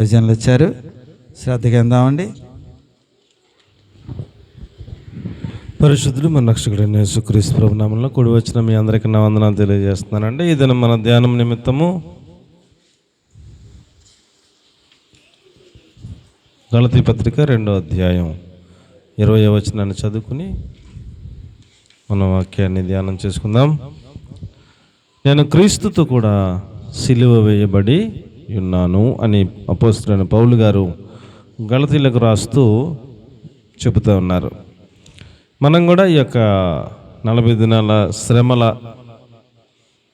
విజయాలు వచ్చారు. శ్రద్ధగా ఎందామండి పరిశుద్ధులు మన రక్షకుడైన యేసుక్రీస్తు ప్రభునామంలో కూడి వచ్చిన మీ అందరికీ నా వందనాలు తెలియజేస్తున్నానండి. ఇది మన ధ్యానం నిమిత్తము గళతి పత్రిక రెండో అధ్యాయం ఇరవై వచనాన్ని చదువుకుని మన వాక్యాన్ని ధ్యానం చేసుకుందాం. నేను క్రీస్తుతో కూడా సిలువ వేయబడి ఉన్నాను అని అపోస్తులైన పౌలు గారు గళతీలకు రాస్తూ చెబుతూ ఉన్నారు. మనం కూడా ఈ యొక్క నలభై దినాల శ్రమల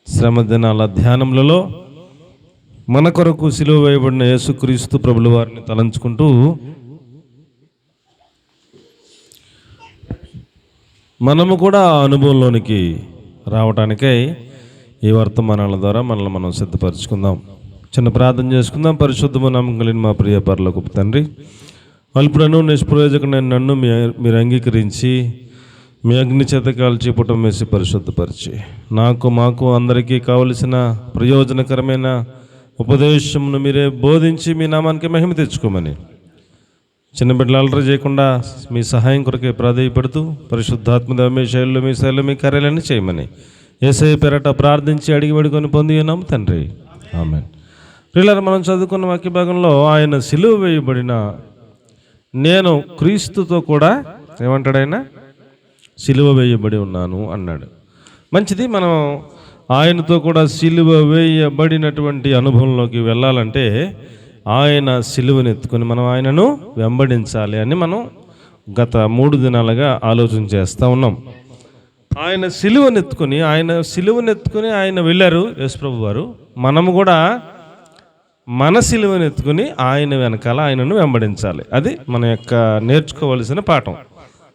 శ్రమ దినాల ధ్యానములలో మన కొరకు సిలువ వేయబడిన యేసుక్రీస్తు ప్రభుల వారిని తలంచుకుంటూ మనము కూడా ఆ అనుభవంలోనికి రావటానికై ఈ వర్తమానాల ద్వారా మనల్ని మనం సిద్ధపరచుకుందాం. చిన్న ప్రార్థన చేసుకుందాం. పరిశుద్ధము నమ్మకం కలిగిన మా ప్రియ పర్లకు తండ్రి అల్పుడను నిష్ప్రయోజకుడైన నన్ను మీ మీరు అంగీకరించి మీ అగ్ని చేత కాల్చి పుటం వేసి పరిశుద్ధపరిచి నాకు మాకు అందరికీ కావలసిన ప్రయోజనకరమైన ఉపదేశమును మీరే బోధించి మీ నామానికి మహిమ తెచ్చుకోమని చిన్న బిడ్డలు అలర చేయకుండా మీ సహాయం కొరకే ప్రాధాయపడుతూ పరిశుద్ధాత్మదేవ మీ శైలిలో మీ శైలిలో మీ కార్యాలన్నీ చేయమని ఏసై పెరట ప్రార్థించి అడిగి పడుకొని పొంది ఉన్నాం తండ్రి. ఆమె పిల్లలు మనం చదువుకున్న వాక్య భాగంలో ఆయన సిలువ వేయబడిన నేను క్రీస్తుతో కూడా ఏమంటాడు ఆయన? సిలువ వేయబడి ఉన్నాను అన్నాడు. మంచిది మనం ఆయనతో కూడా సిలువ వేయబడినటువంటి అనుభవంలోకి వెళ్ళాలంటే ఆయన సిలువను ఎత్తుకొని మనం ఆయనను వెంబడించాలి అని మనం గత మూడు దినాలుగా ఆలోచన చేస్తూ ఉన్నాం. ఆయన సిలువను ఎత్తుకొని ఆయన సిలువను ఎత్తుకొని ఆయన వెళ్ళారు యేసుప్రభు వారు మనము కూడా మన సిలువను ఎత్తుకుని ఆయన వెనకాల ఆయనను వెంబడించాలి. అది మన యొక్క నేర్చుకోవలసిన పాఠం.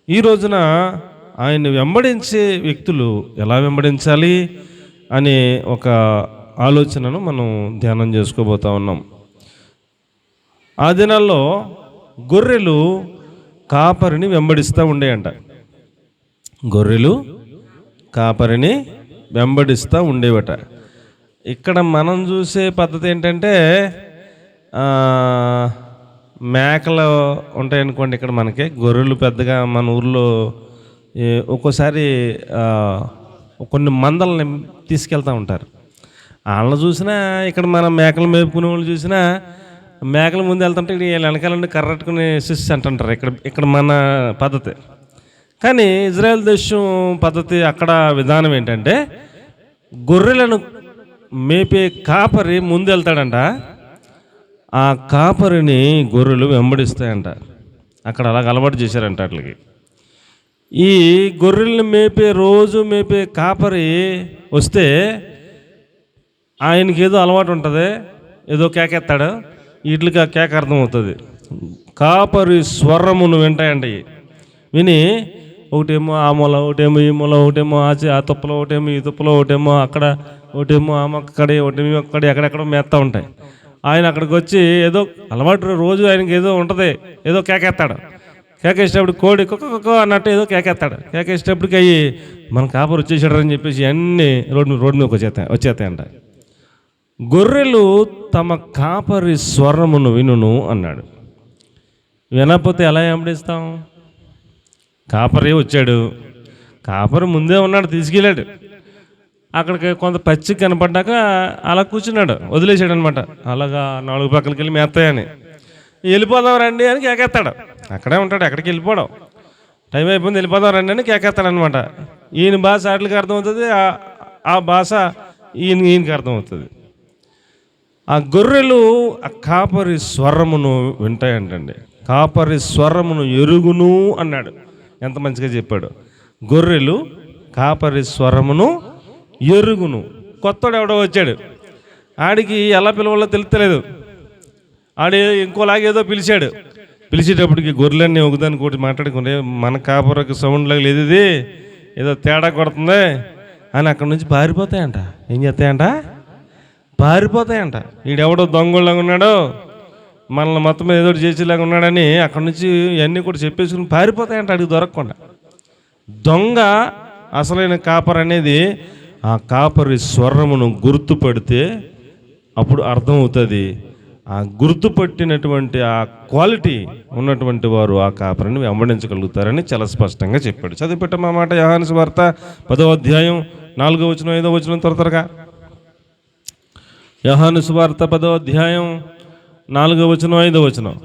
ఈ రోజున ఆయన వెంబడించే వ్యక్తులు ఎలా వెంబడించాలి అనే ఒక ఆలోచనను మనం ధ్యానం చేసుకోబోతా ఉన్నాం. ఆ దినాల్లో గొర్రెలు కాపరిని వెంబడిస్తూ ఉండేయంట. గొర్రెలు కాపరిని వెంబడిస్తూ ఉండేవట. ఇక్కడ మనం చూసే పద్ధతి ఏంటంటే మేకలు ఉంటాయి అనుకోండి ఇక్కడ మనకి గొర్రెలు పెద్దగా మన ఊర్లో ఒక్కోసారి కొన్ని మందల్ని తీసుకెళ్తూ ఉంటారు. వాళ్ళని చూసినా ఇక్కడ మన మేకలు మేపుకునే వాళ్ళు చూసినా మేకల ముందు వెళ్తుంటే వీళ్ళు వెనకాలండి కర్రట్టుకుని సిస్ అంటుంటారు ఇక్కడ ఇక్కడ మన పద్ధతి. కానీ ఇజ్రాయెల్ దేశం పద్ధతి అక్కడ విధానం ఏంటంటే గొర్రెలను మేపే కాపరి ముందు వెళ్తాడంట ఆ కాపరిని గొర్రెలు వెంబడిస్తాయంట. అక్కడ అలాగ అలవాటు చేశారంట అట్లకి. ఈ గొర్రెలను మేపే రోజు మేపే కాపరి వస్తే ఆయనకి ఏదో అలవాటు ఉంటుంది. ఏదో కేకెత్తాడు. వీటికి ఆ కేక అర్థమవుతుంది. కాపరి స్వరమును వింటాయంట విని ఒకటేమో ఆ మూల ఒకటేమో ఈ మూల ఒకటేమో ఆ ఆ తుప్పలో ఒకటేమో ఈ తుప్పలో ఒకటేమో అక్కడ ఒకటేమో ఆ మొక్కడి ఒకటేమో అక్కడ ఎక్కడెక్కడ మేస్తా ఉంటాయి. ఆయన అక్కడికి వచ్చి ఏదో అలవాటు రోజు ఆయనకి ఏదో ఉంటుంది ఏదో కేకెత్తాడు. కేకేసేటప్పుడు కోడి కుక్క అన్నట్టు ఏదో కేకెత్తాడు. కేకేసేటప్పటికి అయ్యి మన కాపరు వచ్చేసాడని చెప్పేసి అన్నీ రోడ్డు రోడ్డు మీదకి వచ్చేస్తాయి వచ్చేస్తాయంట గొర్రెలు తమ కాపరి స్వరమును వినును అన్నాడు. వినకపోతే ఎలా వెంబడిస్తాం కాపరి వచ్చాడు. కాపరి ముందే ఉన్నాడు తీసుకెళ్ళాడు. అక్కడికి కొంత పచ్చి కనపడ్డాక అలా కూర్చున్నాడు వదిలేసాడు అనమాట అలాగా నాలుగు పక్కలకి వెళ్ళి మేస్తాయని వెళ్ళిపోదాం రండి అని కేకేస్తాడు అక్కడే ఉంటాడు ఎక్కడికి వెళ్ళిపోవడం. టైం అయిపోయింది వెళ్ళిపోదాం రండి అని కేకేస్తాడు అనమాట ఈయన భాష వాటికి అర్థమవుతుంది ఆ- ఆ భాష ఈయన ఈయనకి అర్థమవుతుంది. ఆ గొర్రెలు ఆ కాపరి స్వరమును వింటాయంటండి. కాపరి స్వరమును ఎరుగును అన్నాడు. ఎంత మంచిగా చెప్పాడు? గొర్రెలు కాపరి స్వరమును ఎరుగును. కొత్తడు ఎవడో వచ్చాడు. ఆడికి ఎలా పిలవాలో తెలుస్తలేదు ఆడు ఇంకోలాగేదో పిలిచాడు. పిలిచేటప్పటికి గొర్రెలన్నీ ఒకదాని ఒకటి మాట్లాడుకుంటే మన కాపరకు సౌండ్ లాగా లేదు ఇది. ఏదో తేడా కొడుతుంది అని అక్కడి నుంచి పారిపోతాయంట. ఏం చేస్తాయంట? పారిపోతాయంట. ఈడెవడో దొంగలాగా ఉన్నాడో. మనల్ని మొత్తం మీద ఏదో ఒకటి చేసేలాగా ఉన్నాడని అక్కడి నుంచి ఇవన్నీ కూడా చెప్పేసుకుని పారిపోతాయంట అడిగి దొరకకుండా. దొంగ అసలైన కాపర్ అనేది ఆ కాపరి స్వరమును గుర్తుపడితే అప్పుడు అర్థమవుతుంది. ఆ గుర్తుపట్టినటువంటి ఆ క్వాలిటీ ఉన్నటువంటి వారు ఆ కాపరిని వెంబడించగలుగుతారని చాలా స్పష్టంగా చెప్పాడు. చదివిపెట్టమా మాట యహాన్స్ వార్త పదో అధ్యాయం నాలుగో వచనం ఐదో వచనం త్వర త్వరగా. యహాను సువార్త పదో అధ్యాయం నాలుగో వచనం ఐదో వచనం.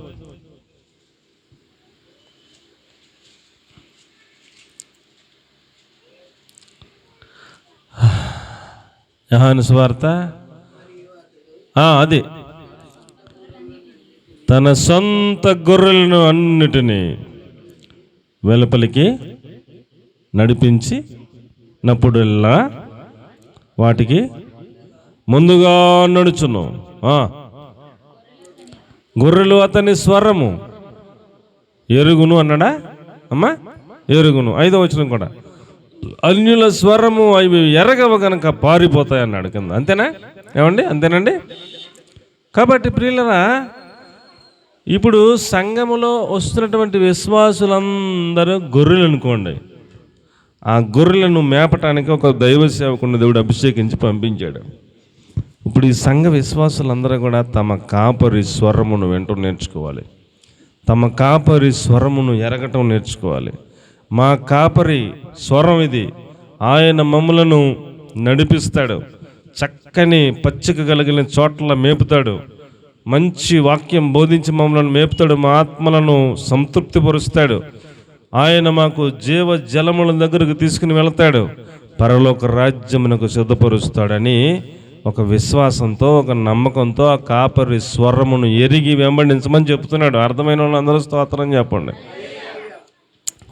యహాను స్వార్త? అది. తన సొంత గొర్రెలను అన్నిటినీ వెలుపలికి నడిపించి నప్పుడల్లా వాటికి ముందుగా నడుచును. ఆ. గొర్రెలు అతని స్వరము. ఎరుగును అన్నాడా? అమ్మా ఎరుగును. ఐదో వచ్చిన కూడా. అన్యుల స్వరము అవి ఎరగవ గనక పారిపోతాయి అన్నాడు కింద. అంతేనా? ఏమండి? అంతేనండి? కాబట్టి ప్రియులరా ఇప్పుడు సంఘములో వస్తున్నటువంటి విశ్వాసులందరూ గొర్రెలు అనుకోండి. ఆ గొర్రెలను మేపటానికి ఒక దైవ సేవకుని దేవుడు అభిషేకించి పంపించాడు. ఇప్పుడు ఈ సంఘ విశ్వాసులందరూ కూడా తమ కాపరి స్వరమును వెంట నేర్చుకోవాలి. తమ కాపరి స్వరమును ఎరగటం నేర్చుకోవాలి. మా కాపరి స్వరం ఇది. ఆయన మమ్మలను నడిపిస్తాడు. చక్కని పచ్చిక కలిగిన చోట్ల మేపుతాడు. మంచి వాక్యం బోధించి మమ్మల్ని మేపుతాడు. మా ఆత్మలను సంతృప్తిపరుస్తాడు. ఆయన మాకు జీవ జలముల దగ్గరకు తీసుకుని వెళతాడు. పరలోక రాజ్యమునకు సిద్ధపరుస్తాడని ఒక విశ్వాసంతో ఒక నమ్మకంతో ఆ కాపరి స్వరమును ఎరిగి వెంబడించమని చెప్తున్నాడు. అర్థమైన వాళ్ళందరూ స్తోత్రం చెప్పండి.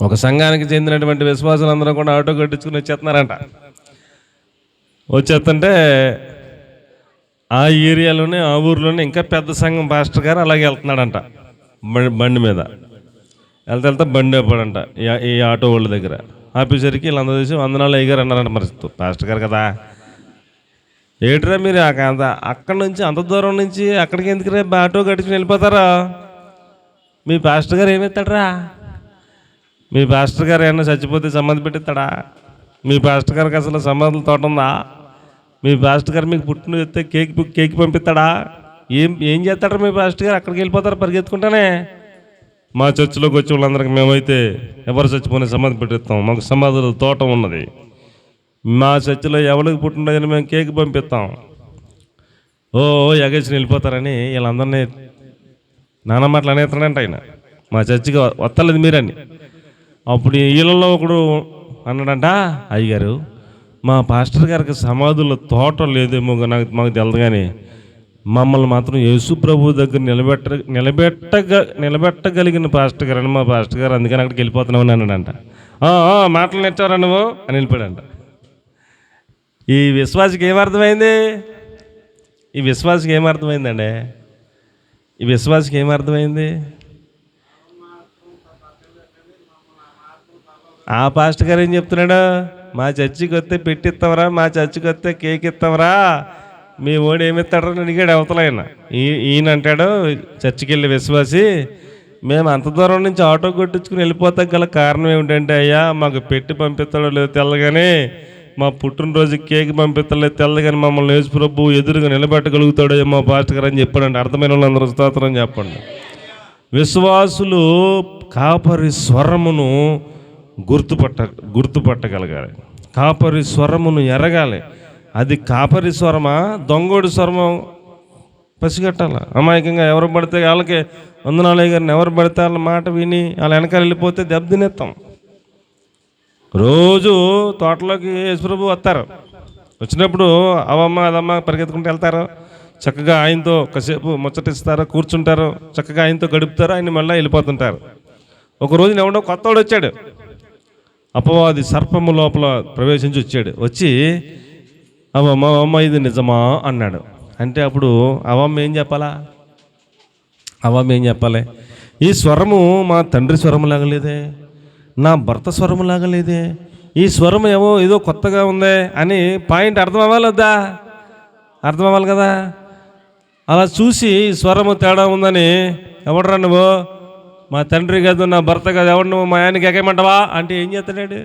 ఒక సంఘానికి చెందినటువంటి విశ్వాసులందరూ కూడా ఆటో కట్టించుకుని వచ్చేస్తున్నారంట. వచ్చేస్తుంటే ఆ ఏరియాలోనే ఆ ఊర్లోనే ఇంకా పెద్ద సంఘం పాస్టర్ గారు అలాగే వెళ్తున్నాడంట. బండి మీద. వెళ్తా వెళ్తా బండి ఆపాడంట ఈ- ఈ ఆటో వాళ్ళ దగ్గర. ఆఫీసర్కి వీళ్ళందరూ చూసి వందనాలు అయ్యారు అన్నారంట మరి పాస్టర్ గారు కదా. ఏట్రా మీరు అక్కడ అంత అక్కడి నుంచి అంత దూరం నుంచి అక్కడికి ఎందుకు రే ఆటో గడిచి వెళ్ళిపోతారా? మీ పాస్టర్ గారు ఏమెత్తాడరా మీ పాస్టర్ గారు ఏమైనా చచ్చిపోతే సమాధి పెట్టిస్తాడా? మీ పాస్టర్ గారికి అసలు సమాధుల తోట ఉందా? మీ పాస్టర్ గారు మీకు పుట్టిన చెప్తే కేక్ కేక్ పంపిస్తాడా? ఏం ఏం చేస్తాడు మీ పాస్టర్ గారు? అక్కడికి వెళ్ళిపోతారు పరిగెత్తుకుంటానే? మా చర్చిలోకి వచ్చే వాళ్ళందరికీ మేమైతే ఎవరు చచ్చిపోయిన సమాధి పెట్టిస్తాం. మాకు సమాధుల తోట ఉన్నది. మా చర్చిలో ఎవరికి పుట్టినరోజున మేము కేక్ పంపిస్తాం. ఓ ఎగేసి వెళ్ళిపోతారని వీళ్ళందరినీ నాన్న మాటలు అనేస్తాడంట ఆయన. మా చర్చికి వస్తలేదు మీరని. అప్పుడు వీళ్ళలో ఒకడు అన్నాడంట అయ్యగారు మా పాస్టర్ గారికి సమాధుల తోట లేదేమో నాకు మాకు తెలియదు కానీ మమ్మల్ని మాత్రం యేసు ప్రభు దగ్గర నిలబెట్ట నిలబెట్టగ నిలబెట్టగలిగిన పాస్టర్ గారు అని మా పాస్టర్ గారు అందుకని అక్కడికి వెళ్ళిపోతున్నామని అన్నాడంట. మాటలు నెచ్చారా నువ్వు? అని వెళ్ళిపోయాడంట. ఈ విశ్వాసకి ఏమర్థమైంది ఈ విశ్వాసకి ఏమర్థమైందండి ఈ విశ్వాసకి ఏమర్థమైంది ఆ పాస్ట్ గారు ఏం చెప్తున్నాడు? మా చర్చికి వస్తే పెట్టిస్తావరా మా చర్చికి వస్తే కేక్ ఇస్తావరా మీ ఓడి ఏమిస్తాడని అని అడిగాడు అవతల ఆయన. ఈయన అంటాడు చర్చికి వెళ్ళే విశ్వాసి మేము అంత దూరం నుంచి ఆటో కొట్టించుకుని వెళ్ళిపోతాం గల కారణం ఏమిటంటే అయ్యా మాకు పెట్టి పంపిస్తాడో లేదో తెల్లగానే మా పుట్టినరోజు కేక్ పంపిస్తలే తెల్లగాని మమ్మల్ని యేసు ప్రభు ఎదురుగా నిలబెట్టగలుగుతాడో మా పాస్టర్ గారు అని చెప్పాడండి అర్థమైన వాళ్ళందరూ స్తోత్రం చెప్పండి. విశ్వాసులు కాపరి స్వరమును గుర్తుపట్ట గుర్తుపట్టగలగాలి. కాపరి స్వరమును ఎరగాలి. అది కాపరి స్వరమా? దొంగోడి స్వరమా? పసిగట్టాల? అమాయకంగా ఎవరు పడితే వాళ్ళకి వందనాలయ్య గారిని ఎవరు పడితే వాళ్ళ మాట విని వాళ్ళ వెనకాల వెళ్ళిపోతే దెబ్బతినేస్తాం రోజు తోటలోకి యేసుప్రభు వస్తారు. వచ్చినప్పుడు అవమ్మ అదమ్మ పరిగెత్తుకుంటూ వెళ్తారు. చక్కగా ఆయనతో కాసేపు ముచ్చటిస్తారు కూర్చుంటారు. చక్కగా ఆయనతో గడుపుతారు ఆయన మళ్ళీ వెళ్ళిపోతుంటారు. ఒక రోజున ఎవడో కొత్తవాడు వచ్చాడు. అపవాది సర్పము లోపల ప్రవేశించి వచ్చాడు. వచ్చి అవమ్మ అమ్మ ఇది నిజమా? అన్నాడు. అంటే అప్పుడు అవమ్మ ఏం చెప్పాలా? అవమ్మ ఏం చెప్పాలి? ఈ స్వరము మా తండ్రి స్వరము లాగలేదే నా భర్త స్వరము లాగలేదే ఈ స్వరం ఏమో ఏదో కొత్తగా ఉందే అని పాయింట్ అర్థం అవ్వాలి వద్దా అర్థం అవ్వాలి కదా? అలా చూసి ఈ స్వరము తేడా ఉందని ఎవడరా నువ్వు? మా తండ్రి కాదు నా భర్త కాదు ఎవడు నువ్వు? మా ఆయనకి ఎక్కమంటావా అంటే ఏం చేస్తాడు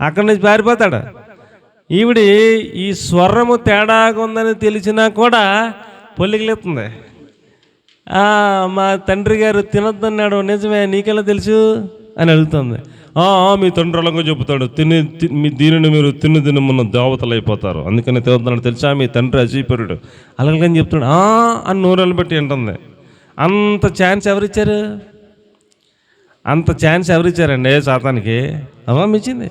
అక్కడి నుంచి పారిపోతాడు. ఈవిడి ఈ స్వరము తేడాగా ఉందని తెలిసినా కూడా పొల్లికలేస్తుంది మా తండ్రి గారు తినొద్దన్నాడు. నిజమే నీకెలా తెలుసు? అని అడుగుతుంది మీ తండ్రి చెబుతాడు తిని తి- మీ దీనిని మీరు తిని తినమున్న దేవతలు అయిపోతారు. అందుకని తిరుగుతున్నాడు తెలుసా మీ తండ్రి అజీపరుడు. అలాగని చెప్తున్నాడు. అని నూరెళ్ళు పెట్టి ఉంటుంది అంత ఛాన్స్ ఎవరిచ్చారు? అంత ఛాన్స్ ఎవరిచ్చారండి సాతానికి? అవ్వమిచ్చింది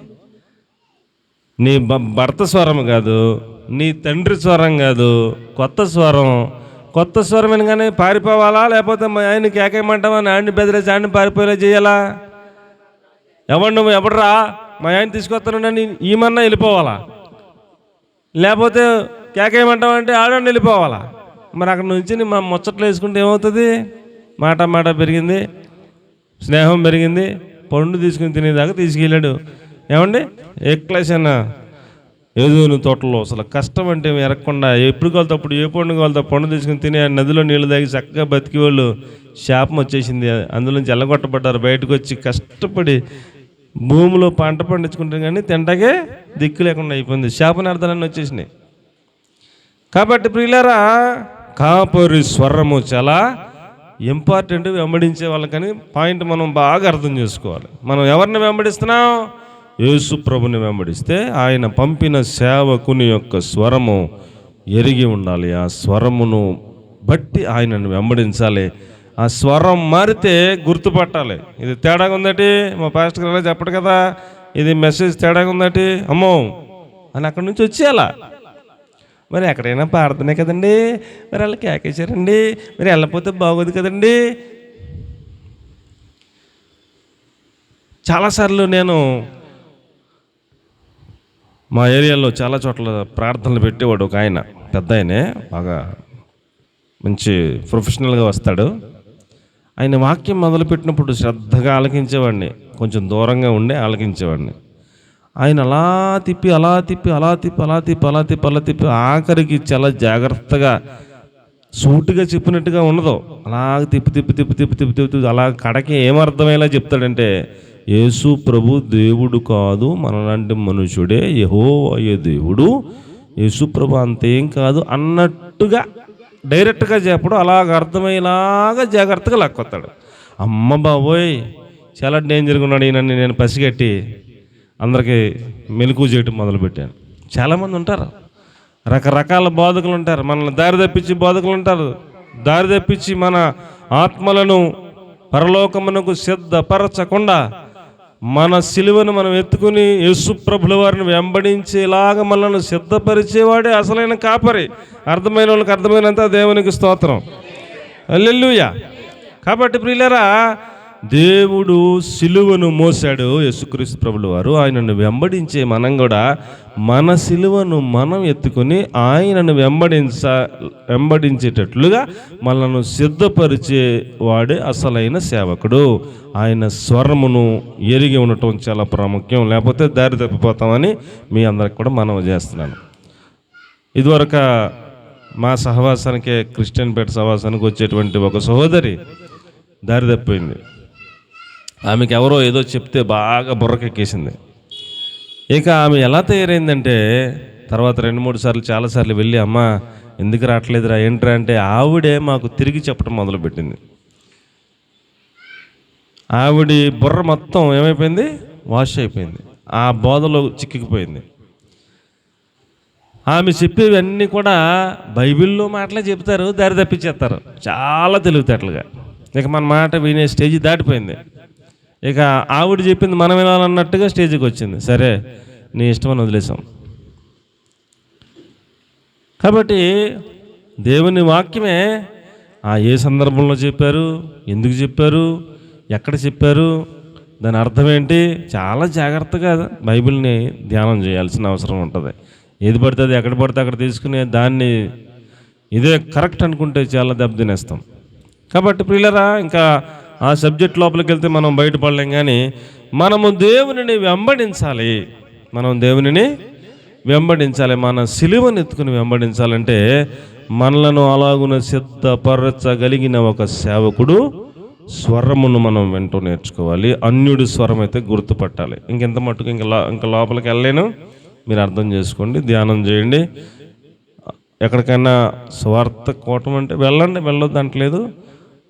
నీ భర్త స్వరం కాదు నీ తండ్రి స్వరం కాదు కొత్త స్వరం. కొత్త స్వరం వినగానే పారిపోవాలా? లేకపోతే మా ఆయన కేకేయమంటావా నాడిని బెదిరేసి ఆడిని పారిపోయేలా చేయాలా? ఎవడు నువ్వు ఎవడరా? మా ఆయన తీసుకొస్తానని ఈమన్నా వెళ్ళిపోవాలా? లేకపోతే కేకేయమంటావంటే ఆడని వెళ్ళిపోవాలా? మరి అక్కడ నుంచి మా ముచ్చట్లు వేసుకుంటే ఏమవుతుంది? మాట మాట పెరిగింది స్నేహం పెరిగింది పండు తీసుకుని తినేదాకా తీసుకెళ్ళాడు. ఏమండి? ఏ క్లాస్ ఏదోని తోటలో అసలు కష్టం అంటే ఎరగకుండా ఎప్పుడు కావాలి అప్పుడు ఏ పండు కావాలి పండు తీసుకుని తినే నదిలో నీళ్ళు తాగి చక్కగా బతికి వాళ్ళు శాపం వచ్చేసింది. అందులోంచి ఎల్లగొట్టబడ్డారు. బయటకు వచ్చి కష్టపడి భూమిలో పంట పండించుకుంటాం కానీ తింటకే దిక్కు లేకుండా అయిపోయింది. శాపనార్థాలన్నీ వచ్చేసినాయి. కాబట్టి ప్రియులారా కాపరి స్వరము చాలా ఇంపార్టెంట్ వెంబడించే వాళ్ళకని పాయింట్ మనం బాగా అర్థం చేసుకోవాలి. మనం ఎవరిని వెంబడిస్తున్నాం? యేసు ప్రభుని వెంబడిస్తే ఆయన పంపిన సేవకుని యొక్క స్వరము ఎరిగి ఉండాలి. ఆ స్వరమును బట్టి ఆయనను వెంబడించాలి. ఆ స్వరం మారితే గుర్తుపట్టాలి. ఇది తేడాగా ఉందటి మా పాస్టర్ గారు చెప్పడు కదా ఇది మెసేజ్ తేడాగా ఉందటి అమ్మో అని అక్కడి నుంచి వచ్చేయాలా. మరి ఎక్కడైనా పాడుతున్నాయి కదండి మరి వాళ్ళు కేకేశారండి మరి వెళ్ళకపోతే బాగోదు కదండి. చాలాసార్లు నేను మా ఏరియాలో చాలా చోట్ల ప్రార్థనలు పెట్టేవాడు ఒక ఆయన పెద్ద ఆయనే బాగా మంచి ప్రొఫెషనల్గా వస్తాడు. ఆయన వాక్యం మొదలుపెట్టినప్పుడు శ్రద్ధగా ఆలకించేవాడిని కొంచెం దూరంగా ఉండే ఆలకించేవాడిని. ఆయన అలా తిప్పి అలా తిప్పి అలా తిప్పి అలా తిప్పి అలా తిప్పి అలా తిప్పి ఆఖరికి చాలా జాగ్రత్తగా సూటిగా చెప్పినట్టుగా ఉండదు అలా తిప్పి తిప్పి తిప్పి తిప్పి తిప్పి తిప్పి తిప్పి అలా కడకి ఏమర్థమయ్యేలా చెప్తాడంటే యేసు ప్రభు దేవుడు కాదు మనలాంటి మనుషుడే యహో అయ్యే దేవుడు యేసు ప్రభు అంతేం కాదు అన్నట్టుగా డైరెక్ట్గా చెప్పడు అలాగ అర్థమయ్యేలాగా జాగ్రత్తగా లాక్కొస్తాడు. అమ్మ బాబోయ్ చాలా డేంజర్గా ఉన్నాడు ఈయనని నేను పసిగట్టి అందరికీ మెలకు చేయటం మొదలుపెట్టాను. చాలామంది ఉంటారు రకరకాల బోధకులు ఉంటారు మనల్ని దారి తప్పించి బోధకులు ఉంటారు. దారి తప్పించి మన ఆత్మలను పరలోకమునకు సిద్ధపరచకుండా మన సిలువను మనం ఎత్తుకుని యేసుప్రభుల వారిని వెంబడించేలాగా మనల్ని సిద్ధపరిచేవాడే అసలైన కాపరి. అర్థమైన వాళ్ళకి అర్థమైనంత దేవునికి స్తోత్రం. అల్లెల్లుయా కాబట్టి ప్రియులరా దేవుడు సిలువను మోసాడు యేసుక్రీస్తు ప్రభులు వారు. ఆయనను వెంబడించే మనం కూడా మన సిలువను మనం ఎత్తుకొని ఆయనను వెంబడించ వెంబడించేటట్లుగా మనను సిద్ధపరిచే వాడే అసలైన సేవకుడు. ఆయన స్వరమును ఎరిగి ఉండటం చాలా ప్రాముఖ్యం. లేకపోతే దారి తప్పిపోతామని మీ అందరికి కూడా మనం చేస్తున్నాను. ఇదివరక మా సహవాసానికి క్రిస్టియన్ పేట సహవాసానికి వచ్చేటువంటి ఒక సహోదరి దారి తప్పిపోయింది. ఆమెకి ఎవరో ఏదో చెప్తే బాగా బుర్రకెక్కేసింది. ఇక ఆమె ఎలా తయారైందంటే తర్వాత రెండు మూడు సార్లు చాలాసార్లు వెళ్ళి అమ్మ ఎందుకు రావట్లేదురా ఏంట్రా అంటే ఆవిడే మాకు తిరిగి చెప్పడం మొదలుపెట్టింది. ఆవిడ బుర్ర మొత్తం ఏమైపోయింది? వాష్ అయిపోయింది. ఆ బోధలో చిక్కిపోయింది. ఆమె చెప్పేవన్నీ కూడా బైబిల్లో మాటలే చెప్తారు దారి తప్పించేస్తారు. చాలా తెలివితేటలుగా. ఇక మన మాట వినే స్టేజ్ దాటిపోయింది. ఇక ఆవిడ చెప్పింది మనం వినాలన్నట్టుగా స్టేజ్కి వచ్చింది. సరే నీ ఇష్టమని వదిలేసాం కాబట్టి దేవుని వాక్యమే ఆ ఏ సందర్భంలో చెప్పారు ఎందుకు చెప్పారు ఎక్కడ చెప్పారు దాని అర్థం ఏంటి? చాలా జాగ్రత్తగా బైబిల్ని ధ్యానం చేయాల్సిన అవసరం ఉంటుంది. ఏది పడితే అది ఎక్కడ పడితే అక్కడ తీసుకునే దాన్ని ఇదే కరెక్ట్ అనుకుంటే చాలా దెబ్బతినేస్తాం కాబట్టి ప్రియులరా ఇంకా ఆ సబ్జెక్ట్ లోపలికి వెళ్తే మనం బయటపడలేం కానీ మనము దేవునిని వెంబడించాలి. మనం దేవునిని వెంబడించాలి. మన సిలువను ఎత్తుకుని వెంబడించాలంటే మనలను అలాగున సిద్ధపరచగలిగిన ఒక సేవకుడు స్వరమును మనం వెంటూ నేర్చుకోవాలి. అన్యుడి స్వరం అయితే గుర్తుపట్టాలి. ఇంకెంత మట్టుకు ఇంకా లో- ఇంకా లోపలికి వెళ్ళలేను. మీరు అర్థం చేసుకోండి. ధ్యానం చేయండి. ఎక్కడికైనా స్వార్థ కోటం అంటే వెళ్ళండి. వెళ్ళొద్దు అంటలేదు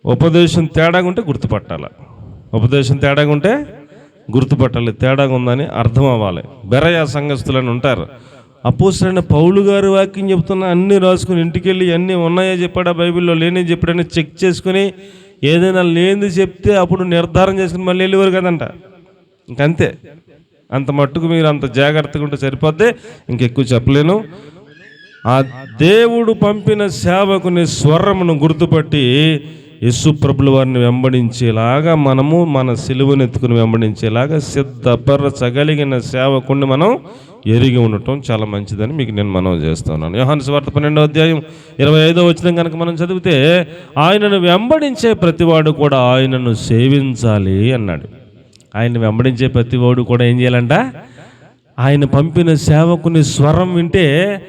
ఉపదేశం తేడాగా ఉంటే గుర్తుపట్టాలి. ఉపదేశం తేడాగా ఉంటే గుర్తుపట్టాలి. తేడాగా ఉందని అర్థం అవ్వాలి బెరయ సంఘస్థులని ఉంటారు. అపోసరైన పౌలు గారు వాక్యం చెప్తున్న అన్ని రాసుకుని ఇంటికి వెళ్ళి అన్నీ ఉన్నాయో చెప్పాడా? బైబిల్లో లేని చెప్పాడని చెక్ చేసుకుని ఏదైనా లేనిది చెప్తే అప్పుడు నిర్ధారణ చేసుకుని మళ్ళీ వెళ్ళేవారు కదంట. ఇంకంతే. అంత మట్టుకు మీరు అంత జాగ్రత్తగా ఉంటే సరిపోద్ది. ఇంకెక్కువ చెప్పలేను. ఆ దేవుడు పంపిన సేవకుని స్వరమును గుర్తుపట్టి యేసు ప్రభుల వారిని వెంబడించేలాగా మనము మన సిలువను ఎత్తుకుని వెంబడించేలాగా సిద్ధపరచగలిగిన సేవకుని మనం ఎరిగి ఉండటం చాలా మంచిదని మీకు నేను మనవి చేస్తున్నాను. యోహాన్ స్వార్థ పన్నెండో అధ్యాయం ఇరవై ఐదో వచ్చిన కనుక మనం చదివితే ఆయనను వెంబడించే ప్రతివాడు కూడా ఆయనను సేవించాలి అన్నాడు. ఆయన వెంబడించే ప్రతివాడు కూడా ఏం చేయాలంట? ఆయన పంపిన సేవకుని స్వరం వింటే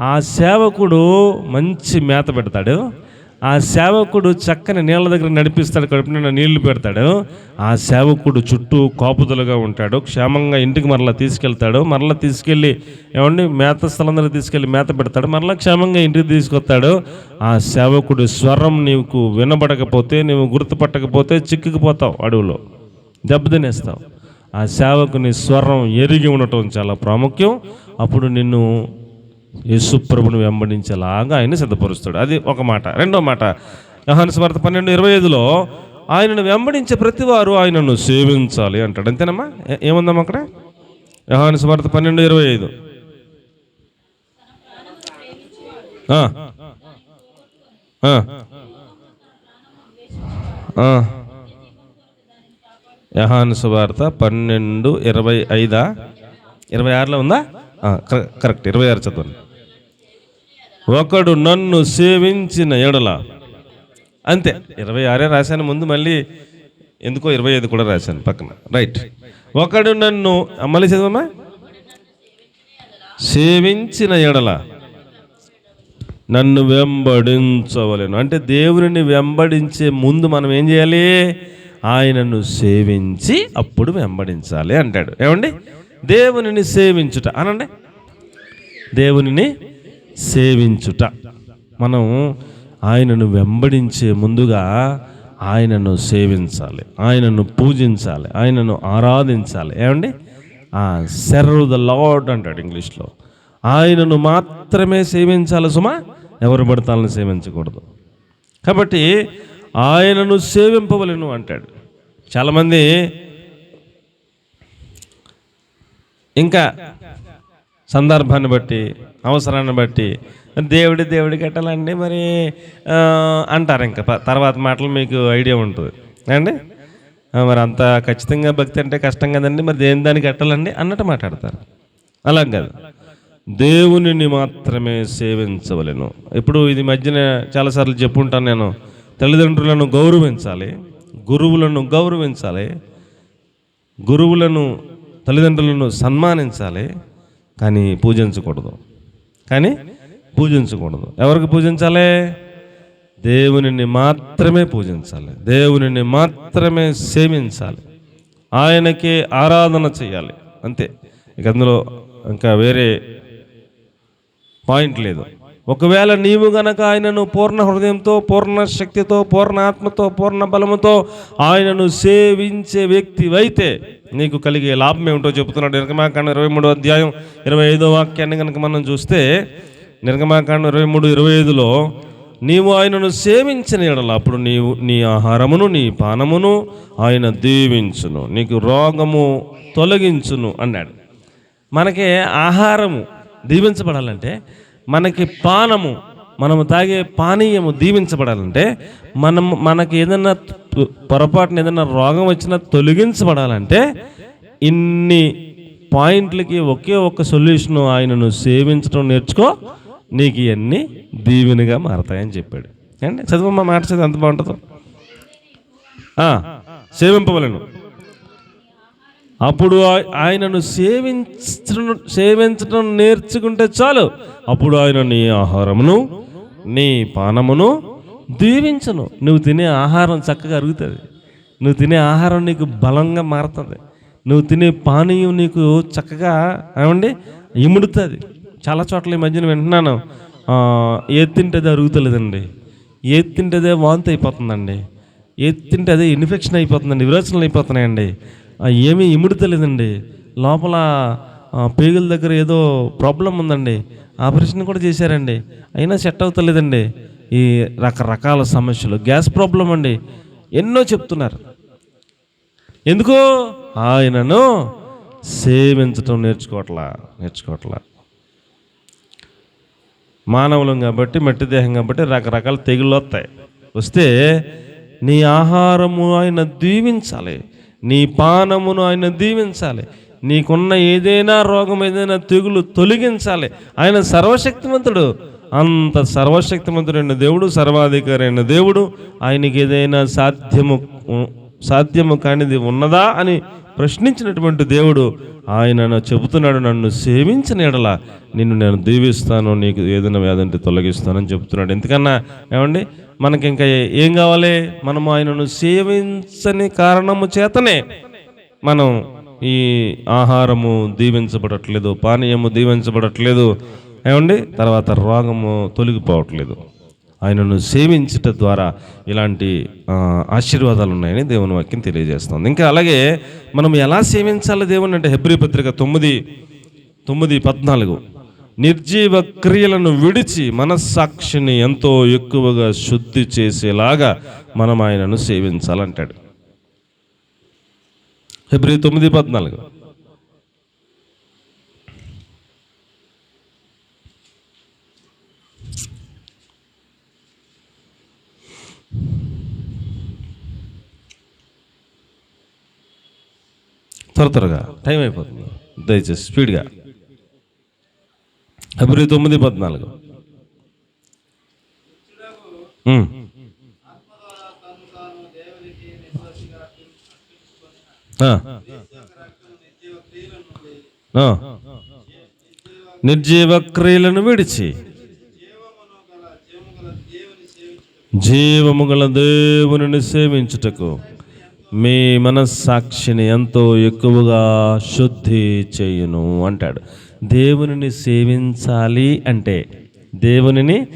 ఆ సేవకుడు మంచి మేత పెడతాడు. ఆ సేవకుడు చక్కని నీళ్ళ దగ్గర నడిపిస్తాడు కడుపు నిండా నీళ్ళు పెడతాడు. ఆ సేవకుడు చుట్టూ కాపుదలుగా ఉంటాడు. క్షేమంగా ఇంటికి మరలా తీసుకెళ్తాడు. మరలా తీసుకెళ్ళి ఏమండి మేత స్థలం దగ్గర తీసుకెళ్ళి మేత పెడతాడు. మరలా క్షేమంగా ఇంటికి తీసుకొస్తాడు. ఆ సేవకుడు స్వరం నీకు వినబడకపోతే నీవు గుర్తుపట్టకపోతే చిక్కుకుపోతావు అడవిలో. దెబ్బతినేస్తావు ఆ సేవకుని స్వరం ఎరిగి ఉండటం చాలా ప్రాముఖ్యం. అప్పుడు నిన్ను యేసుప్రభును వెంబడించేలాగా ఆయన సిద్ధపరుస్తాడు. అది ఒక మాట. రెండో మాట. యోహాను స్వార్థ పన్నెండు ఇరవై ఐదులో ఆయనను వెంబడించే ప్రతివారు ఆయనను సేవించాలి అంటాడు. అంతేనమ్మా? ఏముందమ్మా అక్కడ? యోహాను స్వార్థ పన్నెండు ఇరవై ఐదు. యహాను సువార్త పన్నెండు ఇరవై ఐదా? ఇరవై ఆరులో ఉందా? కరెక్ట్. ఇరవై ఆరు చదవండి. ఒకడు నన్ను సేవించిన ఎడల. అంతే. ఇరవై ఆరే రాశాను. ముందు మళ్ళీ ఎందుకో ఇరవై ఐదు కూడా రాశాను పక్కన. రైట్ ఒకడు నన్ను అమ్మాలి మళ్ళీ చదవమ్మా. సేవించిన ఎడల. నన్ను వెంబడించవలేను. అంటే దేవుని వెంబడించే ముందు మనం ఏం చేయాలి? ఆయనను సేవించి అప్పుడు వెంబడించాలి అంటాడు. ఏమండి? దేవునిని సేవించుట. అనండి? దేవునిని సేవించుట. మనం ఆయనను వెంబడించే ముందుగా ఆయనను సేవించాలి. ఆయనను పూజించాలి. ఆయనను ఆరాధించాలి. ఏమండి? సెర్వ్ ద లాడ్ అంటాడు ఇంగ్లీష్లో. ఆయనను మాత్రమే సేవించాలి సుమా ఎవరు పడతాలని సేవించకూడదు. కాబట్టి ఆయనను సేవింపవలను అంటాడు. చాలామంది ఇంకా సందర్భాన్ని బట్టి అవసరాన్ని బట్టి. దేవుడి దేవుడి కట్టాలండి మరి అంటారు ఇంకా. తర్వాత మాటలు మీకు ఐడియా ఉంటుంది. అండి? మరి అంత ఖచ్చితంగా భక్తి అంటే కష్టం కదండి. మరి దేని దానికి కట్టాలండి అన్నట్టు మాట్లాడతారు. అలా కాదు. దేవునిని మాత్రమే సేవించవలను. ఇప్పుడు ఇది మధ్యన చాలాసార్లు చెప్పుంటాను నేను. తల్లిదండ్రులను గౌరవించాలి గురువులను గౌరవించాలి గురువులను తల్లిదండ్రులను సన్మానించాలి కానీ పూజించకూడదు. కానీ పూజించకూడదు. ఎవరికి పూజించాలి? దేవునిని మాత్రమే పూజించాలి. దేవునిని మాత్రమే సేవించాలి. ఆయనకే ఆరాధన చేయాలి. అంతే. ఇక అందులో ఇంకా వేరే పాయింట్ లేదు. ఒకవేళ నీవు గనక ఆయనను పూర్ణ హృదయంతో పూర్ణ శక్తితో పూర్ణ ఆత్మతో పూర్ణ బలముతో ఆయనను సేవించే వ్యక్తివైతే నీకు కలిగే లాభం ఏమిటో చెబుతున్నాడు నిర్గమాకాండ ఇరవై మూడు అధ్యాయం ఇరవై ఐదో వాక్యాన్ని కనుక మనం చూస్తే నిర్గమాకాండ ఇరవై మూడు ఇరవై ఐదులో నీవు ఆయనను సేవించిన ఎడల అప్పుడు నీవు నీ ఆహారమును నీ పానమును ఆయన దీవించును నీకు రోగము తొలగించును అన్నాడు. మనకి ఆహారము దీవించబడాలంటే మనకి పానము మనము తాగే పానీయము దీవించబడాలంటే మనం మనకి ఏదైనా పొరపాటున ఏదైనా రోగం వచ్చినా తొలగించబడాలంటే ఇన్ని పాయింట్లకి ఒకే ఒక్క సొల్యూషన్ ఆయనను సేవించడం నేర్చుకో నీకు ఇవన్నీ దీవెనగా మారతాయని చెప్పాడు. ఏంటి? చదువు మాట చదివి ఎంత బాగుంటుందో? సేవింపవలను. అప్పుడు ఆయనను సేవించడం సేవించడం నేర్చుకుంటే చాలు. అప్పుడు ఆయన నీ ఆహారమును నీ పానమును దీవించను. నువ్వు తినే ఆహారం చక్కగా అరుగుతుంది. నువ్వు తినే ఆహారం నీకు బలంగా మారుతుంది. నువ్వు తినే పానీయం నీకు చక్కగా ఏమండి? ఇముడుతుంది. చాలా చోట్ల ఈ మధ్యన వింటున్నాను. ఏది తింటేది అరుగుతలేదండి. ఏది తింటేదే వాంతి అయిపోతుందండి. ఏది తింటే అదే ఇన్ఫెక్షన్ అయిపోతుందండి విరోచనలు అయిపోతున్నాయండి. ఏమీ ఇముడుతలేదండి. లోపల పేగుల దగ్గర ఏదో ప్రాబ్లం ఉందండి. ఆపరేషన్ కూడా చేశారండి. అయినా సెట్ అవుతలేదండి. ఈ రకరకాల సమస్యలు. గ్యాస్ ప్రాబ్లం అండి. ఎన్నో చెప్తున్నారు. ఎందుకు? ఆయనను సేవించటం నేర్చుకోవట్లా నేర్చుకోవట్లా. మానవులం కాబట్టి మట్టి దేహం కాబట్టి రకరకాల తెగుళ్ళు వస్తాయి. వస్తే నీ ఆహారము ఆయన దీవించాలి. నీ పానమును ఆయన దీవించాలి. నీకున్న ఏదైనా రోగం ఏదైనా తెగులు తొలగించాలి. ఆయన సర్వశక్తివంతుడు. అంత సర్వశక్తిమంతుడైన దేవుడు సర్వాధికారి అయిన దేవుడు ఆయనకి ఏదైనా సాధ్యము సాధ్యము కానిది ఉన్నదా అని ప్రశ్నించినటువంటి దేవుడు ఆయన చెబుతున్నాడు నన్ను సేవించిన ఎడల నిన్ను నేను దీవిస్తాను నీకు ఏదైనా వ్యాధి తొలగిస్తానని చెబుతున్నాడు. ఎందుకన్నా? ఏమండి? మనకి ఇంకా ఏం కావాలి? మనము ఆయనను సేవించని కారణము చేతనే మనం ఈ ఆహారము దీవించబడట్లేదు పానీయము దీవించబడట్లేదు ఏమండి? తర్వాత రోగము తొలగిపోవట్లేదు. ఆయనను సేవించట ద్వారా ఇలాంటి ఆశీర్వాదాలు ఉన్నాయని దేవుని వాక్యం తెలియజేస్తుంది. ఇంకా అలాగే మనం ఎలా సేవించాలి దేవుని అంటే హెబ్రి పత్రిక తొమ్మిది తొమ్మిది పద్నాలుగు. నిర్జీవ క్రియలను విడిచి మనస్సాక్షిని ఎంతో ఎక్కువగా శుద్ధి చేసేలాగా మనం ఆయనను సేవించాలంటాడు. ఫిబ్రవరి తొమ్మిది పద్నాలుగు. త్వర త్వరగా టైం అయిపోతుంది. దయచేసి స్పీడ్గా ఫిబ్రవరి తొమ్మిది పద్నాలుగు. నిర్జీవ క్రియలను విడిచి జీవము గల దేవుని సేవించుటకు మీ మనస్సాక్షిని ఎంతో ఎక్కువగా శుద్ధి చేయును అంటాడు. దేవునిని సేవించాలి అంటే దేవునిని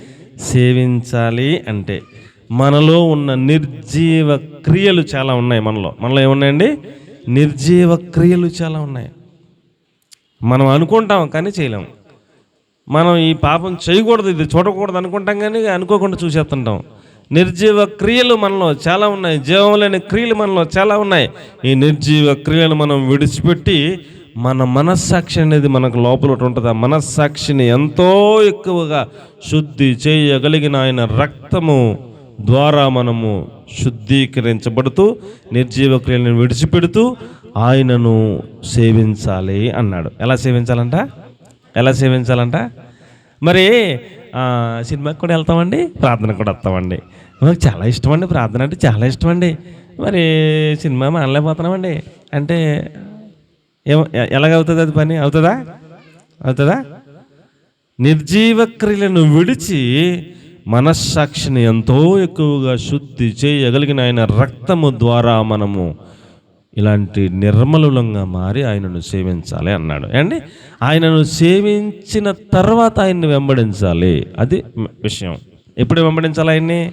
సేవించాలి అంటే మనలో ఉన్న నిర్జీవ క్రియలు చాలా ఉన్నాయి మనలో. మనలో ఏమున్నాయండి? నిర్జీవ క్రియలు చాలా ఉన్నాయి. మనం అనుకుంటాం కానీ చేయలేము మనం ఈ పాపం చేయకూడదు ఇది చూడకూడదు అనుకుంటాం కానీ అనుకోకుండా చూసేస్తుంటాం. నిర్జీవ క్రియలు మనలో చాలా ఉన్నాయి. జీవం లేని క్రియలు మనలో చాలా ఉన్నాయి. ఈ నిర్జీవ క్రియలు మనం విడిచిపెట్టి మన మనస్సాక్షి అనేది మనకు లోపల ఒకటి ఉంటుంది. ఆ మనస్సాక్షిని ఎంతో ఎక్కువగా శుద్ధి చేయగలిగిన ఆయన రక్తము ద్వారా మనము శుద్ధీకరించబడుతూ నిర్జీవ క్రియలను విడిచిపెడుతూ ఆయనను సేవించాలి అన్నాడు. ఎలా సేవించాలంట? ఎలా సేవించాలంట? మరి సినిమాకి కూడా వెళ్తామండి? ప్రార్థన కూడా వస్తామండి. మాకు చాలా ఇష్టం అండి ప్రార్థన అంటే చాలా ఇష్టం అండి మరి సినిమా మానలేకపోతున్నామండి. అంటే ఏమో ఎలాగవుతుంది అది పని? అవుతుందా? అవుతుందా? నిర్జీవ క్రియలను విడిచి మనస్సాక్షిని ఎంతో ఎక్కువగా శుద్ధి చేయగలిగిన ఆయన రక్తము ద్వారా మనము ఇలాంటి నిర్మలులంగా మారి ఆయనను సేవించాలి అన్నాడు. అండి ఆయనను సేవించిన తర్వాత ఆయన్ని వెంబడించాలి. అది విషయం. ఎప్పుడు వెంబడించాలి ఆయన్ని?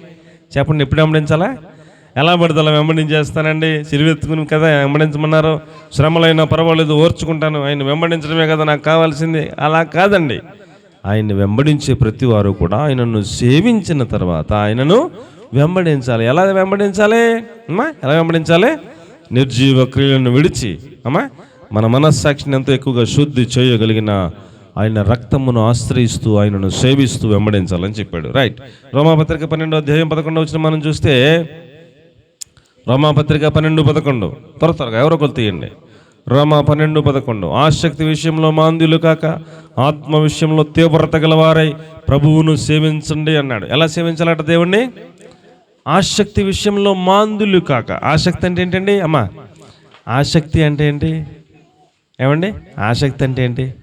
చెప్పండి ఎప్పుడు వెంబడించాలా? ఎలా పడితే అలా వెంబడించేస్తానండి. సిరివెత్తుకుని కదా వెంబడించమన్నారు. శ్రమలైనా పర్వాలేదు ఓర్చుకుంటాను. ఆయన వెంబడించడమే కదా నాకు కావాల్సింది. అలా కాదండి. ఆయన్ని వెంబడించే ప్రతి వారు కూడా ఆయనను సేవించిన తర్వాత ఆయనను వెంబడించాలి. ఎలా వెంబడించాలి? అమ్మా ఎలా వెంబడించాలి? నిర్జీవ క్రియలను విడిచి అమ్మా మన మనస్సాక్షిని ఎంతో ఎక్కువగా శుద్ధి చేయగలిగిన ఆయన రక్తమును ఆశ్రయిస్తూ ఆయనను సేవిస్తూ వెంబడించాలని చెప్పాడు. రైట్ రోమాపత్రిక పన్నెండో అధ్యాయం పదకొండో వచ్చిన మనం చూస్తే రోమాపత్రిక పన్నెండు పదకొండు. త్వర త్వరగా ఎవరో ఒకరు తీయండి. రోమా పన్నెండు పదకొండు. ఆసక్తి విషయంలో మాంద్యులు కాక ఆత్మ విషయంలో తీవ్రత గలవారై ప్రభువును సేవించండి అన్నాడు. ఎలా సేవించాలట దేవుణ్ణి? ఆసక్తి విషయంలో మాందులు కాక. ఆసక్తి అంటే ఏంటండి? అమ్మా ఆసక్తి అంటే ఏంటి? ఏమండి? ఆసక్తి అంటే ఏంటి?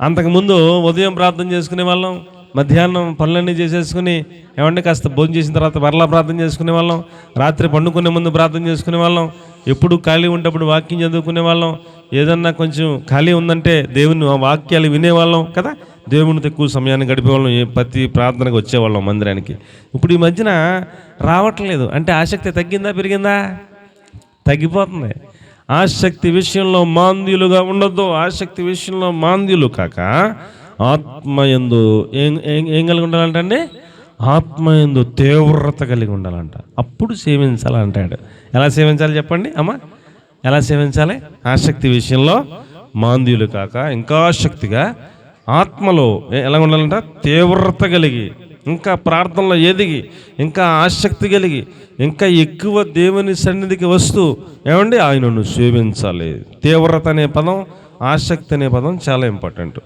అంతకుముందు ఉదయం ప్రార్థన చేసుకునే వాళ్ళం మధ్యాహ్నం పనులన్నీ చేసేసుకుని ఏమంటే కాస్త భోజనం చేసిన తర్వాత మరలా ప్రార్థన చేసుకునే వాళ్ళం రాత్రి పండుకునే ముందు ప్రార్థన చేసుకునే వాళ్ళం ఎప్పుడు ఖాళీ ఉంటప్పుడు వాక్యం చదువుకునే వాళ్ళం ఏదన్నా కొంచెం ఖాళీ ఉందంటే దేవుని ఆ వాక్యాలు వినేవాళ్ళం కదా? దేవునితో ఎక్కువ సమయాన్ని గడిపేవాళ్ళం ఏ- ప్రతి ప్రార్థనకు వచ్చేవాళ్ళం మందిరానికి. ఇప్పుడు ఈ మధ్యన రావట్లేదు. అంటే ఆసక్తి తగ్గిందా పెరిగిందా? తగ్గిపోతుంది. ఆసక్తి విషయంలో మాంద్యులుగా ఉండొద్దు. ఆసక్తి విషయంలో మాంద్యులు కాక ఆత్మయందు ఏం ఏం కలిగి ఉండాలంటే ఆత్మయందు తీవ్రత కలిగి ఉండాలంట. అప్పుడు సేవించాలంటాడు ఎలా సేవించాలి చెప్పండి? అమ్మ ఎలా సేవించాలి? ఆసక్తి విషయంలో మాంద్యులు కాక ఇంకా శక్తిగా ఆత్మలో ఎలా ఉండాలంట? తీవ్రత కలిగి ఇంకా ప్రార్థనలో ఎదిగి ఇంకా ఆసక్తి కలిగి ఇంకా ఎక్కువ దేవుని సన్నిధికి వస్తూ ఏమండి? ఆయనను సేవించాలి. తీవ్రత అనే పదం ఆసక్తి అనే పదం చాలా ఇంపార్టెంట్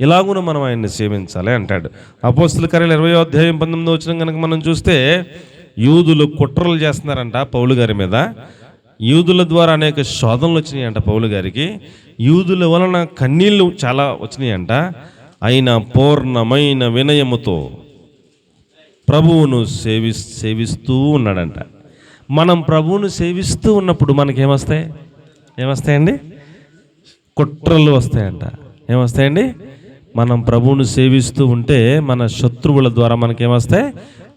ఇలాగున మనం ఆయన్ని సేవించాలి అంటాడు. అపోస్తుల కార్యాలు ఇరవై అధ్యాయం పంతొమ్మిది వచ్చిన కనుక మనం చూస్తే యూదులు కుట్రలు చేస్తున్నారంట పౌలు గారి మీద. యూదుల ద్వారా అనేక శోధనలు వచ్చినాయంట పౌలు గారికి. యూదుల వలన కన్నీళ్ళు చాలా వచ్చినాయంట. అయిన పూర్ణమైన వినయముతో ప్రభువును సేవి సేవిస్తూ ఉన్నాడంట. మనం ప్రభువును సేవిస్తూ ఉన్నప్పుడు మనకేమొస్తాయి? ఏమొస్తాయండి? కుట్రలు వస్తాయంట. ఏమొస్తాయండి? మనం ప్రభువును సేవిస్తూ ఉంటే మన శత్రువుల ద్వారా మనకేమొస్తాయి?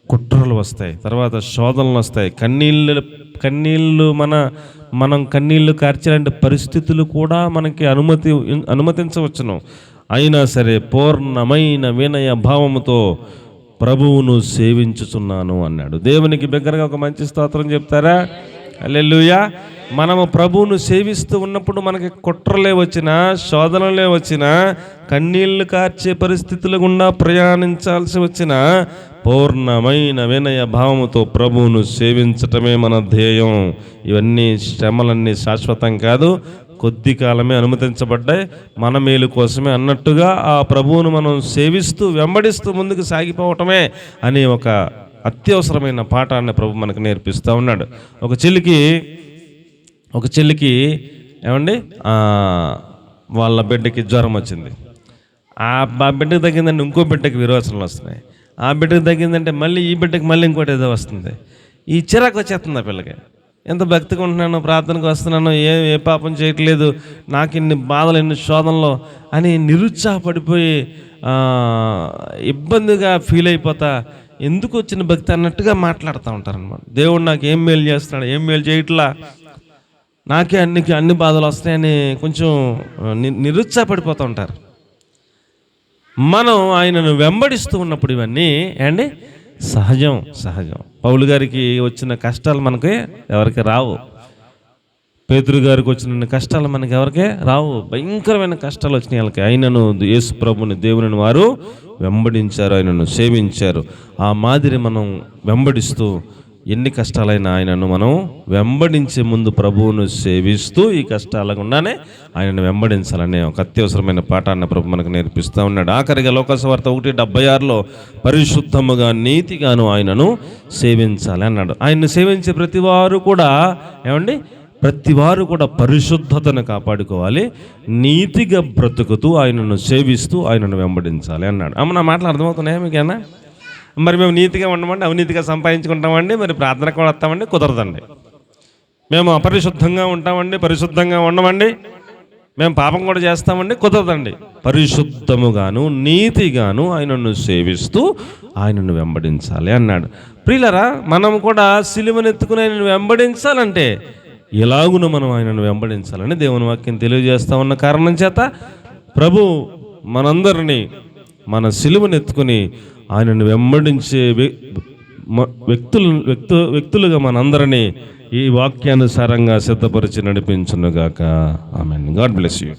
కుట్రలు వస్తాయి. తర్వాత శోధనలు వస్తాయి. కన్నీళ్ళు కన్నీళ్ళు మన మనం కన్నీళ్ళు కార్చాలంటే పరిస్థితులు కూడా మనకి అనుమతి అనుమతించవచ్చును. అయినా సరే పూర్ణమైన వినయ భావముతో ప్రభువును సేవించుచున్నాను అన్నాడు. దేవునికి బిగ్గరగా ఒక మంచి స్తోత్రం చెప్తారా? అల్లెలుయా మనము ప్రభువును సేవిస్తూ ఉన్నప్పుడు మనకి కుట్రలే వచ్చినా శోధనలే వచ్చినా కన్నీళ్ళు కార్చే పరిస్థితుల గుండా ప్రయాణించాల్సి వచ్చిన పూర్ణమైన వినయ భావముతో ప్రభువును సేవించటమే మన ధ్యేయం. ఇవన్నీ శ్రమలన్నీ శాశ్వతం కాదు. కొద్ది కాలమే అనుమతించబడ్డాయి. మన మేలు కోసమే అన్నట్టుగా ఆ ప్రభువును మనం సేవిస్తూ వెంబడిస్తూ ముందుకు సాగిపోవటమే అనే ఒక అత్యవసరమైన పాఠాన్ని ప్రభు మనకు నేర్పిస్తూ ఉన్నాడు. ఒక చెల్లికి ఒక చెల్లికి ఏమండి? వాళ్ళ బిడ్డకి జ్వరం వచ్చింది. ఆ ఆ బిడ్డకి తగ్గిందంటే ఇంకో బిడ్డకి విరోచనలు వస్తున్నాయి. ఆ బిడ్డకి తగ్గిందంటే మళ్ళీ ఈ బిడ్డకి మళ్ళీ ఇంకోటి ఏదో వస్తుంది. ఈ చిరాకు వచ్చేస్తుంది ఆ పిల్లకి. ఎంత భక్తిగా ఉంటున్నాను ప్రార్థనకు వస్తున్నాను ఏ ఏ పాపం చేయట్లేదు నాకు ఇన్ని బాధలు ఇన్ని శోధనలు అని నిరుత్సాహపడిపోయి ఇబ్బందిగా ఫీల్ అయిపోతా ఎందుకు వచ్చిన భక్తి అన్నట్టుగా మాట్లాడుతూ ఉంటారనమాట దేవుడు నాకు ఏం మేలు చేస్తున్నాడు ఏం మేలు చేయట్లా? నాకే అన్ని అన్ని బాధలు వస్తాయని కొంచెం నిరుత్సాహపడిపోతూ ఉంటారు. మనం ఆయనను వెంబడిస్తూ ఉన్నప్పుడు ఇవన్నీ ఏండి సహజం సహజం. పౌలు గారికి వచ్చిన కష్టాలు మనకి ఎవరికి రావు. పేతురు గారికి వచ్చిన కష్టాలు మనకి ఎవరికే రావు. భయంకరమైన కష్టాలు వచ్చినాయి వాళ్ళకి. ఆయనను యేసు ప్రభుని దేవుని వారు వెంబడించారు ఆయనను సేవించారు. ఆ మాదిరి మనం వెంబడిస్తూ ఎన్ని కష్టాలైనా ఆయనను మనం వెంబడించే ముందు ప్రభువును సేవిస్తూ ఈ కష్టాల గుండానే ఆయనను వెంబడించాలనే ఒక అత్యవసరమైన పాఠాన్ని ప్రభు మనకు నేర్పిస్తూ ఉన్నాడు. ఆఖరిగా లోకసవార్త ఒకటి డెబ్బై ఆరులో పరిశుద్ధముగా నీతిగాను ఆయనను సేవించాలి అన్నాడు. ఆయన్ని సేవించే ప్రతి వారు కూడా ఏమండి? ప్రతి వారు కూడా పరిశుద్ధతను కాపాడుకోవాలి నీతిగా బ్రతుకుతూ ఆయనను సేవిస్తూ ఆయనను వెంబడించాలి అన్నాడు. అమ్మ నా మాటలు అర్థమవుతున్నాయా మీకేనా? మరి మేము నీతిగా ఉండమండి అవినీతిగా సంపాదించుకుంటామండి మరి ప్రార్థన కూడా వస్తామండి కుదరదండి. మేము అపరిశుద్ధంగా ఉంటామండి పరిశుద్ధంగా ఉండమండి. మేము పాపం కూడా చేస్తామండి కుదరదండి. పరిశుద్ధముగాను నీతిగాను ఆయనను సేవిస్తూ ఆయనను వెంబడించాలి అన్నాడు. ప్రియులరా మనం కూడా సిలువనెత్తుకుని ఆయనను వెంబడించాలంటే ఎలాగున మనం ఆయనను వెంబడించాలని దేవుని వాక్యం తెలియజేస్తా ఉన్న కారణం చేత ప్రభు మనందరినీ మన సిలువనెత్తుకుని ఆయనను వెంబడించే వ్యక్తులు వ్యక్తు వ్యక్తులుగా మనందరినీ ఈ వాక్యానుసారంగా సిద్ధపరిచి నడిపించునుగాక. ఆమెన్. God bless you.